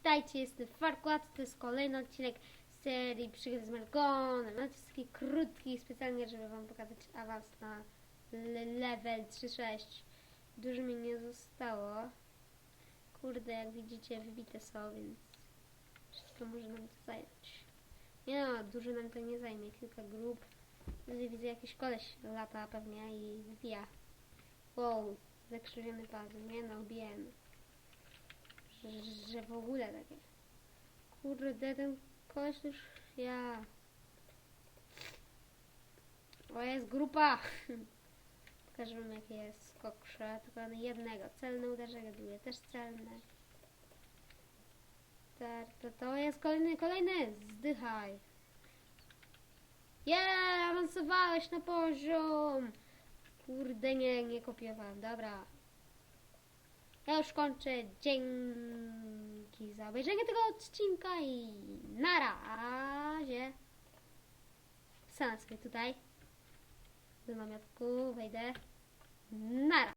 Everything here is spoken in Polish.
Witajcie, jestem Farkład, to jest kolejny odcinek serii Przygody z Melkonem. No, to jest taki krótki, specjalnie, żeby wam pokazać awans na le level 3.6. Dużo mi nie zostało. Kurde, jak widzicie, wybite są, więc wszystko może nam to zająć. Nie no, dużo nam to nie zajmie, kilka grup. Tutaj widzę jakiś koleś lata pewnie i wbija. Wow, zakrzywiony pas, nie no, że, w ogóle takie. Kurde, ten koleś już ja. O, jest grupa! Pokażę wam jakie jest skokrze, tylko jednego. Celne uderzenie były też celne. Tak, to, to jest kolejny, kolejny! Zdychaj! Yeah, awansowałeś na poziom! Kurde, nie, nie kopiowałem, dobra. Ja już kończę. Dzięki za obejrzenie tego odcinka i na razie. Stanę sobie tutaj. Do namiotku wejdę. Nara.